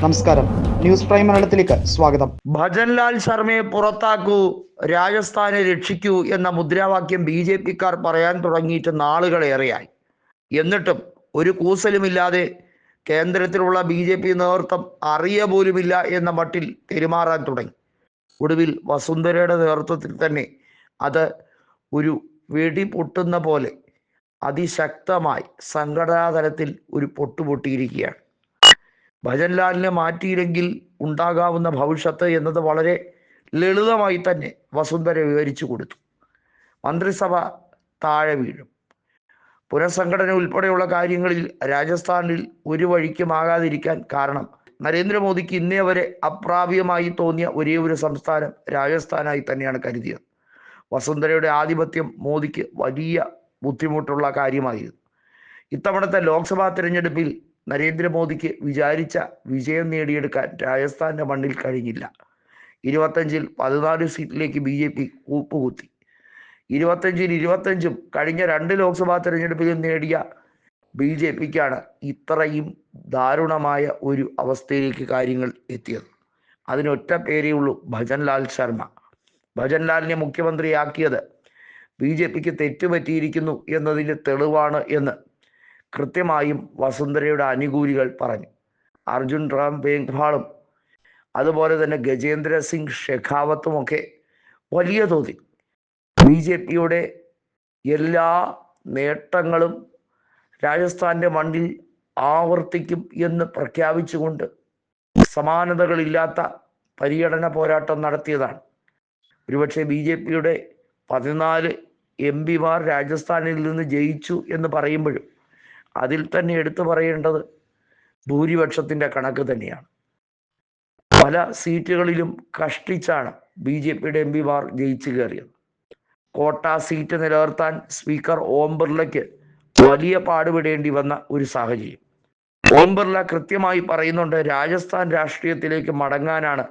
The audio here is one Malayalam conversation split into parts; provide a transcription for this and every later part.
നമസ്കാരം. ന്യൂസ് പ്രൈം മലയാളത്തിലേക്ക് സ്വാഗതം. ഭജൻലാൽ ശർമ്മയെ പുറത്താക്കൂ രാജസ്ഥാനെ രക്ഷിക്കൂ എന്ന മുദ്രാവാക്യം ബി ജെ പിക്കാർ പറയാൻ തുടങ്ങിയിട്ട് നാളുകളേറെയായി എന്നിട്ടും ഒരു കൂസലുമില്ലാതെ കേന്ദ്രത്തിലുള്ള ബി ജെ പി നേതൃത്വം അറിയ പോലുമില്ല എന്ന മട്ടിൽ പെരുമാറാൻ തുടങ്ങി. ഒടുവിൽ വസുന്ധരയുടെ നേതൃത്വത്തിൽ തന്നെ അത് ഒരു വെടി പൊട്ടുന്ന പോലെ അതിശക്തമായി സംഘടനാതലത്തിൽ ഒരു പൊട്ടുപൊട്ടിയിരിക്കുകയാണ്. ഭജൻലാലിനെ മാറ്റിയില്ലെങ്കിൽ ഉണ്ടാകാവുന്ന ഭവിഷ്യത്ത് എന്നത് വളരെ ലളിതമായി തന്നെ വസുന്ധര വിവരിച്ചു കൊടുത്തു. മന്ത്രിസഭ താഴെ വീഴും. പുനഃസംഘടന ഉൾപ്പെടെയുള്ള കാര്യങ്ങളിൽ രാജസ്ഥാനിൽ ഒരു വഴിക്കുമാകാതിരിക്കാൻ കാരണം നരേന്ദ്രമോദിക്ക് ഇന്നേ വരെ അപ്രാപ്യമായി തോന്നിയ ഒരേ ഒരു സംസ്ഥാനം രാജസ്ഥാനായി തന്നെയാണ് കരുതിയത്. വസുന്ധരയുടെ ആധിപത്യം മോദിക്ക് വലിയ ബുദ്ധിമുട്ടുള്ള കാര്യമായിരുന്നു. ഇത്തവണത്തെ ലോക്സഭാ തിരഞ്ഞെടുപ്പിൽ നരേന്ദ്രമോദിക്ക് വിചാരിച്ച വിജയം നേടിയെടുക്കാൻ രാജസ്ഥാന്റെ മണ്ണിൽ കഴിഞ്ഞില്ല. ഇരുപത്തഞ്ചിൽ പതിനാല് സീറ്റിലേക്ക് ബി ജെ പി കൂപ്പുകുത്തി. ഇരുപത്തഞ്ചിൽ ഇരുപത്തഞ്ചും കഴിഞ്ഞ രണ്ട് ലോക്സഭാ തെരഞ്ഞെടുപ്പിലും നേടിയ ബി ജെ പിക്കാണ് ഇത്രയും ദാരുണമായ ഒരു അവസ്ഥയിലേക്ക് കാര്യങ്ങൾ എത്തിയത്. അതിനൊറ്റ പേരേ ഉള്ളൂ ഭജൻലാൽ ശർമ്മ. ഭജൻലാലിനെ മുഖ്യമന്ത്രിയാക്കിയത് ബി ജെ പിക്ക് തെറ്റുപറ്റിയിരിക്കുന്നു എന്നതിന്റെ തെളിവാണ് എന്ന് കൃത്യമായും വസുന്ധരയുടെ അനുകൂലികൾ പറഞ്ഞു. അർജുൻ റാം മേഘ്വാളും അതുപോലെ തന്നെ ഗജേന്ദ്ര സിംഗ് ഷെഖാവത്തും ഒക്കെ വലിയ തോതിൽ ബി ജെ പിയുടെ എല്ലാ നേട്ടങ്ങളും രാജസ്ഥാന്റെ മണ്ണിൽ ആവർത്തിക്കും എന്ന് പ്രഖ്യാപിച്ചുകൊണ്ട് സമാനതകളില്ലാത്ത പര്യടന പോരാട്ടം നടത്തിയതാണ്. ഒരുപക്ഷെ ബി ജെ പിയുടെ പതിനാല് എം പിമാർ രാജസ്ഥാനിൽ നിന്ന് ജയിച്ചു എന്ന് പറയുമ്പോഴും അതിൽ തന്നെ എടുത്തു പറയേണ്ടത് ഭൂരിപക്ഷത്തിന്റെ കണക്ക് തന്നെയാണ്. പല സീറ്റുകളിലും കഷ്ടിച്ചാണ് ബി ജെ പിയുടെ എം പിമാർ ജയിച്ചു കയറിയത്. കോട്ട സീറ്റ് നിലനിർത്താൻ സ്പീക്കർ ഓം ബിർളയ്ക്ക് വലിയ പാടുപെടേണ്ടി വന്ന ഒരു സാഹചര്യം. ഓം ബിർള കൃത്യമായി പറയുന്നുണ്ട് രാജസ്ഥാൻ രാഷ്ട്രീയത്തിലേക്ക് മടങ്ങാനാണ്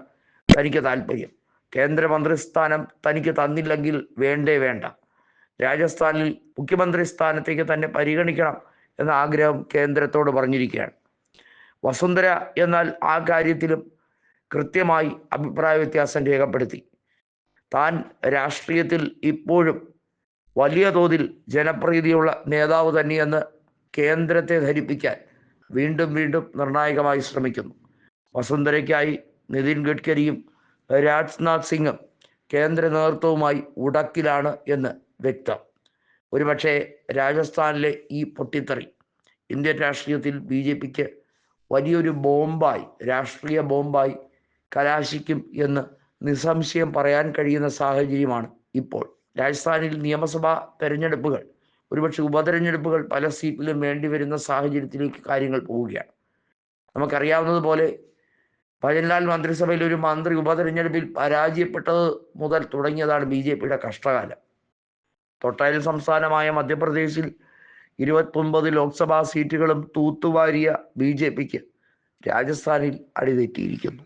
തനിക്ക് താല്പര്യം. കേന്ദ്രമന്ത്രിസ്ഥാനം തനിക്ക് തന്നില്ലെങ്കിൽ വേണ്ടേ വേണ്ട. രാജസ്ഥാനിൽ മുഖ്യമന്ത്രി സ്ഥാനത്തേക്ക് തന്നെ പരിഗണിക്കണം എന്ന ആഗ്രഹം കേന്ദ്രത്തോട് പറഞ്ഞിരിക്കുകയാണ്. വസുന്ധര എന്നാൽ ആ കാര്യത്തിലും കൃത്യമായി അഭിപ്രായ വ്യത്യാസം രേഖപ്പെടുത്തി. താൻ രാഷ്ട്രീയത്തിൽ ഇപ്പോഴും വലിയ തോതിൽ ജനപ്രീതിയുള്ള നേതാവ് തന്നെയെന്ന് കേന്ദ്രത്തെ ധരിപ്പിക്കാൻ വീണ്ടും വീണ്ടും നിർണായകമായി ശ്രമിക്കുന്നു. വസുന്ധരയ്ക്കായി നിതിൻ ഗഡ്കരിയും രാജ്നാഥ് സിംഗും കേന്ദ്ര നേതൃത്വവുമായി ഉടക്കിലാണ് എന്ന് വ്യക്തം. ഒരുപക്ഷെ രാജസ്ഥാനിലെ ഈ പൊട്ടിത്തെറി ഇന്ത്യൻ രാഷ്ട്രീയത്തിൽ ബി ജെ പിക്ക് വലിയൊരു ബോംബായി രാഷ്ട്രീയ ബോംബായി കലാശിക്കും എന്ന് നിസ്സംശയം പറയാൻ കഴിയുന്ന സാഹചര്യമാണ് ഇപ്പോൾ. രാജസ്ഥാനിൽ നിയമസഭാ തെരഞ്ഞെടുപ്പുകൾ ഒരുപക്ഷെ ഉപതെരഞ്ഞെടുപ്പുകൾ പല സീറ്റിലും വേണ്ടി വരുന്ന സാഹചര്യത്തിലേക്ക് കാര്യങ്ങൾ പോവുകയാണ്. നമുക്കറിയാവുന്നതുപോലെ ഭജൻലാൽ മന്ത്രിസഭയിൽ ഒരു മന്ത്രി ഉപതെരഞ്ഞെടുപ്പിൽ പരാജയപ്പെട്ടത് മുതൽ തുടങ്ങിയതാണ് ബി ജെ പിയുടെ കഷ്ടകാലം. തൊട്ടയൽ സംസ്ഥാനമായ മധ്യപ്രദേശിൽ ഇരുപത്തൊമ്പത് ലോക്സഭാ സീറ്റുകളും തൂത്തുവാരിയ ബി ജെ പിക്ക് രാജസ്ഥാനിൽ അടിതെറ്റിയിരിക്കുന്നു.